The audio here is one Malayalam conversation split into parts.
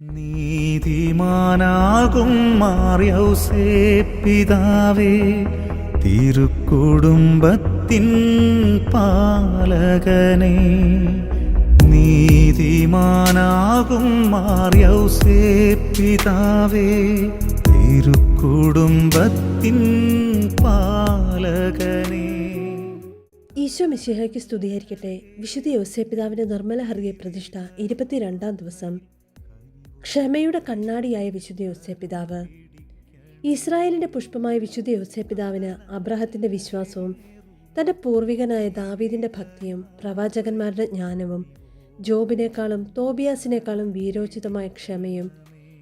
നീതിമാനാകും മാറിയൗസേ പിതാവേ തിരുക്കുടുംബത്തിൻ പാലകനെ. നീതിമാനാകും മാറിയൗസേ പിതാവേ തിരുക്കുടുംബത്തിൻ പാലകനെ. ഈശോ മിശിഹയ്ക്ക് സ്തുതിയായിരിക്കട്ടെ. വിശുദ്ധ യോസേപിതാവിന്റെ നിർമ്മല ഹൃദയ പ്രതിഷ്ഠ ഇരുപത്തിരണ്ടാം ദിവസം ക്ഷമയുടെ കണ്ണാടിയായ വിശുദ്ധ യോസേപ്പിതാവ് ഇസ്രായേലിന്റെ പുഷ്പമായ വിശുദ്ധ യോസേപിതാവിന് അബ്രഹത്തിന്റെ വിശ്വാസവും തന്റെ പൂർവികനായ ദാവീദിന്റെ ഭക്തിയും പ്രവാചകന്മാരുടെ ജ്ഞാനവും ജോബിനേക്കാളും തോബിയാസിനേക്കാളും വീരോചിതമായ ക്ഷമയും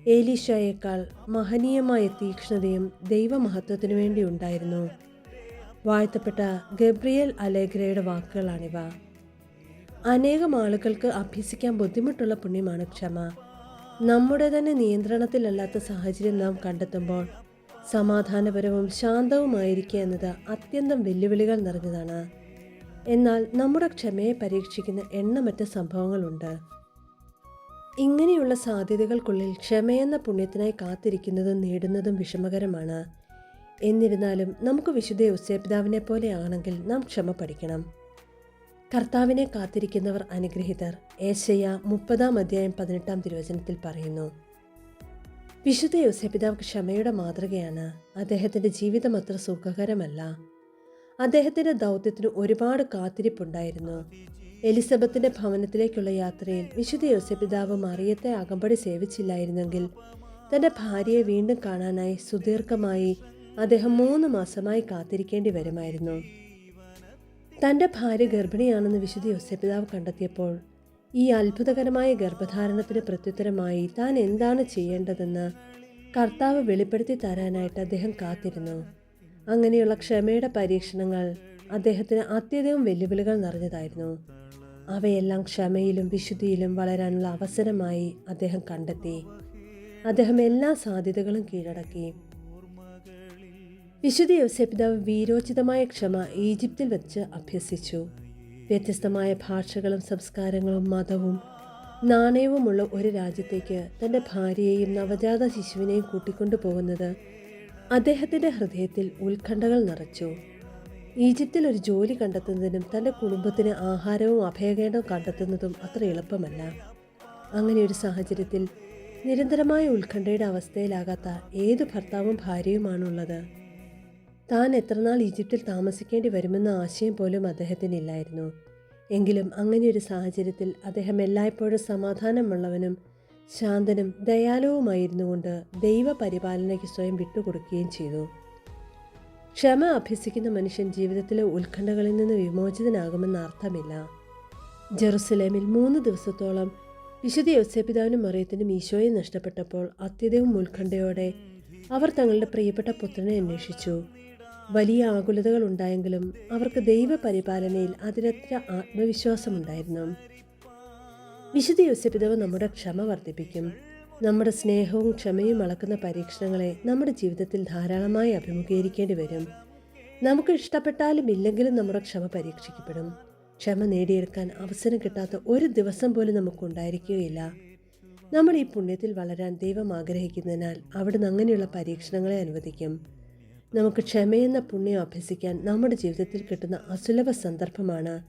ഏലീഷയേക്കാൾ മഹനീയമായ തീക്ഷ്ണതയും ദൈവമഹത്വത്തിനു വേണ്ടി ഉണ്ടായിരുന്നു. വാഴ്ത്തപ്പെട്ട ഗബ്രിയൽ അലേഗ്രയുടെ വാക്കുകളാണിവ. അനേകം ആളുകൾക്ക് അഭ്യസിക്കാൻ ബുദ്ധിമുട്ടുള്ള പുണ്യമാണ് ക്ഷമ. നമ്മുടെ തന്നെ നിയന്ത്രണത്തിലല്ലാത്ത സാഹചര്യം നാം കണ്ടെത്തുമ്പോൾ സമാധാനപരവും ശാന്തവുമായിരിക്കുക എന്നത് അത്യന്തം വെല്ലുവിളികൾ നിറഞ്ഞതാണ്. എന്നാൽ നമ്മുടെ ക്ഷമയെ പരീക്ഷിക്കുന്ന എണ്ണമറ്റ സംഭവങ്ങളുണ്ട്. ഇങ്ങനെയുള്ള സാധ്യതകൾക്കുള്ളിൽ ക്ഷമയെന്ന പുണ്യത്തിനായി കാത്തിരിക്കുന്നതും നേടുന്നതും വിഷമകരമാണ്. എന്നിരുന്നാലും നമുക്ക് വിശുദ്ധ യോസേപിതാവിനെ പോലെയാണെങ്കിൽ നാം ക്ഷമ പഠിക്കണം. കർത്താവിനെ കാത്തിരിക്കുന്നവർ അനുഗ്രഹിതർ. ഏശയ മുപ്പതാം അധ്യായം പതിനെട്ടാം തിരുവചനത്തിൽ പറയുന്നു വിശുദ്ധ യോസെപിതാവ് ക്ഷമയുടെ മാതൃകയാണ്. അദ്ദേഹത്തിന്റെ ജീവിതം അത്ര സുഖകരമല്ല. അദ്ദേഹത്തിന്റെ ദൗത്യത്തിന് ഒരുപാട് കാത്തിരിപ്പുണ്ടായിരുന്നു. എലിസബത്തിന്റെ ഭവനത്തിലേക്കുള്ള യാത്രയിൽ വിശുദ്ധ യോസെപിതാവ് മറിയത്തെ അകമ്പടി സേവിച്ചില്ലായിരുന്നെങ്കിൽ തന്റെ ഭാര്യയെ വീണ്ടും കാണാനായി സുദീർഘമായി അദ്ദേഹം മൂന്ന് മാസമായി കാത്തിരിക്കേണ്ടി വരുമായിരുന്നു. തന്റെ ഭാര്യ ഗർഭിണിയാണെന്ന് വിശുദ്ധ യോസെപിതാവ് കണ്ടെത്തിയപ്പോൾ ഈ അത്ഭുതകരമായ ഗർഭധാരണത്തിന് പ്രത്യുത്തരമായി താൻ എന്താണ് ചെയ്യേണ്ടതെന്ന് കർത്താവ് വെളിപ്പെടുത്തി തരാനായിട്ട് അദ്ദേഹം കാത്തിരുന്നു. അങ്ങനെയുള്ള ക്ഷമയുടെ പരീക്ഷണങ്ങൾ അദ്ദേഹത്തിന് അത്യധികം വെല്ലുവിളികൾ നിറഞ്ഞതായിരുന്നു. അവയെല്ലാം ക്ഷമയിലും വിശുദ്ധിയിലും വളരാനുള്ള അവസരമായി അദ്ദേഹം കണ്ടെത്തി. അദ്ദേഹം എല്ലാ സാധ്യതകളും കീഴടക്കി. വിശുദ്ധ യോസെപിതാവ് വീരോചിതമായ ക്ഷമ ഈജിപ്തിൽ വെച്ച് അഭ്യസിച്ചു. വ്യത്യസ്തമായ ഭാഷകളും സംസ്കാരങ്ങളും മതവും നാണയവുമുള്ള ഒരു രാജ്യത്തേക്ക് തന്റെ ഭാര്യയെയും നവജാത ശിശുവിനെയും കൂട്ടിക്കൊണ്ടു പോകുന്നത് അദ്ദേഹത്തിന്റെ ഹൃദയത്തിൽ ഉത്കണ്ഠകൾ നിറച്ചു. ഈജിപ്തിൽ ഒരു ജോലി കണ്ടെത്തുന്നതിനും തന്റെ കുടുംബത്തിന് ആഹാരവും അഭയകേണ്ടവും കണ്ടെത്തുന്നതും അത്ര എളുപ്പമല്ല. അങ്ങനെ ഒരു സാഹചര്യത്തിൽ നിരന്തരമായ ഉത്കണ്ഠയുടെ അവസ്ഥയിലാകാത്ത ഏത് ഭർത്താവും ഭാര്യയുമാണുള്ളത്? താൻ എത്രനാൾ ഈജിപ്തിൽ താമസിക്കേണ്ടി വരുമെന്ന ആശയം പോലും അദ്ദേഹത്തിനില്ലായിരുന്നു. എങ്കിലും അങ്ങനെയൊരു സാഹചര്യത്തിൽ അദ്ദേഹം എല്ലായ്പ്പോഴും സമാധാനമുള്ളവനും ശാന്തനും ദയാലുവുമായിരുന്നു കൊണ്ട് ദൈവപരിപാലനയ്ക്ക് സ്വയം വിട്ടുകൊടുക്കുകയും ചെയ്തു. ക്ഷമ അഭ്യസിക്കുന്ന മനുഷ്യൻ ജീവിതത്തിലെ ഉത്കണ്ഠകളിൽ നിന്ന് വിമോചിതനാകുമെന്ന് അർത്ഥമില്ല. ജെറുസലേമിൽ മൂന്ന് ദിവസത്തോളം വിശുദ്ധ യോസേപിതാവിനും മറിയത്തിനും ഈശോയെ നഷ്ടപ്പെട്ടപ്പോൾ അത്യധികം ഉത്കണ്ഠയോടെ അവർ തങ്ങളുടെ പ്രിയപ്പെട്ട പുത്രനെ അന്വേഷിച്ചു. വലിയ ആകുലതകൾ ഉണ്ടായെങ്കിലും അവർക്ക് ദൈവപരിപാലനയിൽ അതിരത്ര ആത്മവിശ്വാസമുണ്ടായിരുന്നു. വിശുദ്ധ യോസപിതാവ് നമ്മുടെ ക്ഷമ വർദ്ധിപ്പിക്കും. നമ്മുടെ സ്നേഹവും ക്ഷമയും അളക്കുന്ന പരീക്ഷണങ്ങളെ നമ്മുടെ ജീവിതത്തിൽ ധാരാളമായി അഭിമുഖീകരിക്കേണ്ടി വരും. നമുക്ക് ഇഷ്ടപ്പെട്ടാലും ഇല്ലെങ്കിലും നമ്മുടെ ക്ഷമ പരീക്ഷിക്കപ്പെടും. ക്ഷമ നേടിയെടുക്കാൻ അവസരം കിട്ടാത്ത ഒരു ദിവസം പോലും നമുക്ക് നമുക്കുണ്ടായിരിക്കുകയില്ല. നമ്മൾ ഈ പുണ്യത്തിൽ വളരാൻ ദൈവം ആഗ്രഹിക്കുന്നതിനാൽ അവിടുന്ന് അങ്ങനെയുള്ള പരീക്ഷണങ്ങളെ അനുവദിക്കും. നമുക്ക് ക്ഷമയെന്ന പുണ്യം അഭ്യസിക്കാൻ നമ്മുടെ ജീവിതത്തിൽ കിട്ടുന്ന അസുലഭ സന്ദർഭമാണ്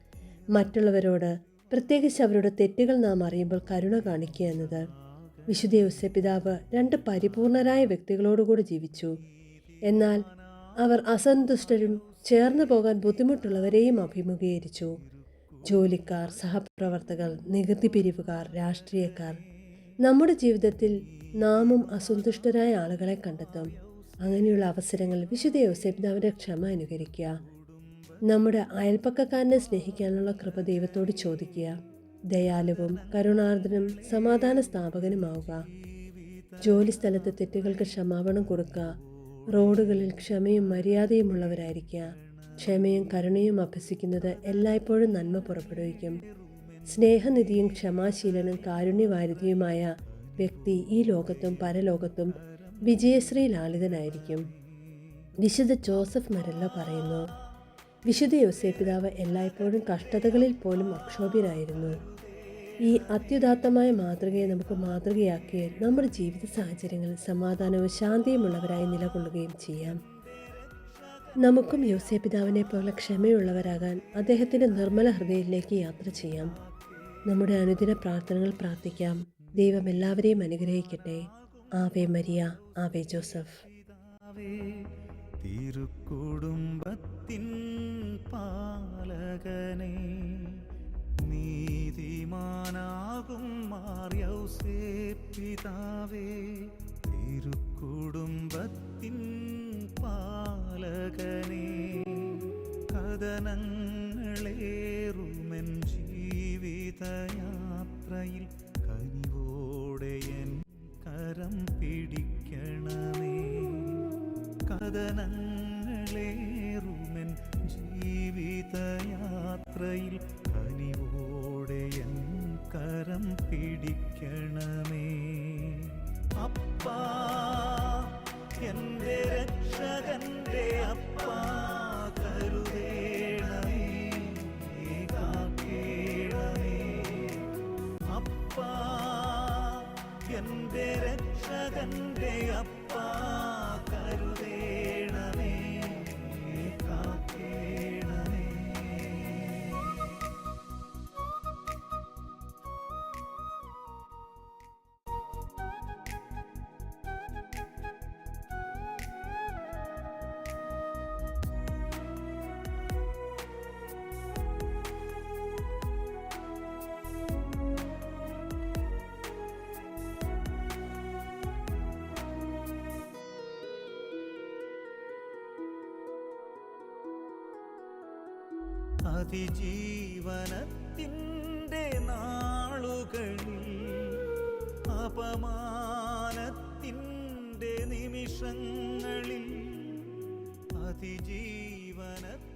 മറ്റുള്ളവരോട് പ്രത്യേകിച്ച് അവരുടെ തെറ്റുകൾ നാം അറിയുമ്പോൾ കരുണ കാണിക്കുക എന്നത്. വിശുദ്ധ യോസപിതാവ് രണ്ട് പരിപൂർണരായ വ്യക്തികളോടുകൂടി ജീവിച്ചു. എന്നാൽ അവർ അസന്തുഷ്ടരും ചേർന്നു പോകാൻ ബുദ്ധിമുട്ടുള്ളവരെയും അഭിമുഖീകരിച്ചു. ജോലിക്കാർ സഹപ്രവർത്തകർ നികുതി പിരിവുകാർ രാഷ്ട്രീയക്കാർ നമ്മുടെ ജീവിതത്തിൽ നാമും അസന്തുഷ്ടരായ ആളുകളെ കണ്ടെത്തും. അങ്ങനെയുള്ള അവസരങ്ങൾ വിശുദ്ധ യോസപിതാവിന്റെ ക്ഷമ അനുകരിക്കുക. നമ്മുടെ അയൽപ്പക്കക്കാരനെ സ്നേഹിക്കാനുള്ള കൃപ ദൈവത്തോട് ചോദിക്കുക. ദയാലുവും കരുണാർദ്രനും സമാധാന സ്ഥാപകനുമാവുക. ജോലി സ്ഥലത്ത് തെറ്റുകൾക്ക് ക്ഷമാപണം കൊടുക്കുക. റോഡുകളിൽ ക്ഷമയും മര്യാദയുമുള്ളവരായിരിക്കുക ക്ഷമയും കരുണയും അഭ്യസിക്കുന്നത് എല്ലായ്പ്പോഴും നന്മ പുറപ്പെടുവിക്കും. സ്നേഹനിധിയും ക്ഷമാശീലനും കാരുണ്യവാരിധിയുമായ വ്യക്തി ഈ ലോകത്തും പരലോകത്തും വിജയശ്രീ ലാളിതനായിരിക്കും. വിശുദ്ധ ജോസഫ് മരല്ല പറയുന്നു വിശുദ്ധ യോസേപിതാവ് എല്ലായ്പ്പോഴും കഷ്ടതകളിൽ പോലും അക്ഷോഭ്യനായിരുന്നു. ഈ അത്യുദാത്തമായ മാതൃകയെ നമുക്ക് മാതൃകയാക്കി നമ്മുടെ ജീവിത സാഹചര്യങ്ങളിൽ സമാധാനവും ശാന്തിയുമുള്ളവരായി നിലകൊള്ളുകയും ചെയ്യാം. നമുക്കും യോസേ പിതാവിനെ പോലെ ക്ഷമയുള്ളവരാകാൻ അദ്ദേഹത്തിന്റെ നിർമ്മല ഹൃദയത്തിലേക്ക് യാത്ര ചെയ്യാം. നമ്മുടെ അനുദിന പ്രാർത്ഥനകൾ പ്രാർത്ഥിക്കാം. ദൈവം എല്ലാവരെയും അനുഗ്രഹിക്കട്ടെ. ആവേ മരിയ ആവേ ജോസഫ്. തിരുക്കുടുംബത്തിൻ പാലകനെ നീതിമാനാകും മാറിയൗസേ പിതാവേ തിരുക്കുടുംബത്തിൻ പാലകനെ കഥനങ്ങളേറുമെൻ ജീവിതയാത്രയിൽ കനിവോടെ എൻ കരം പിടിക്കണമേ. അപ്പാ അതിജീവനത്തിന്റെ നാളുകളിൽ അപമാനത്തിന്റെ നിമിഷങ്ങളിൽ അതിജീവനത്തിന്റെ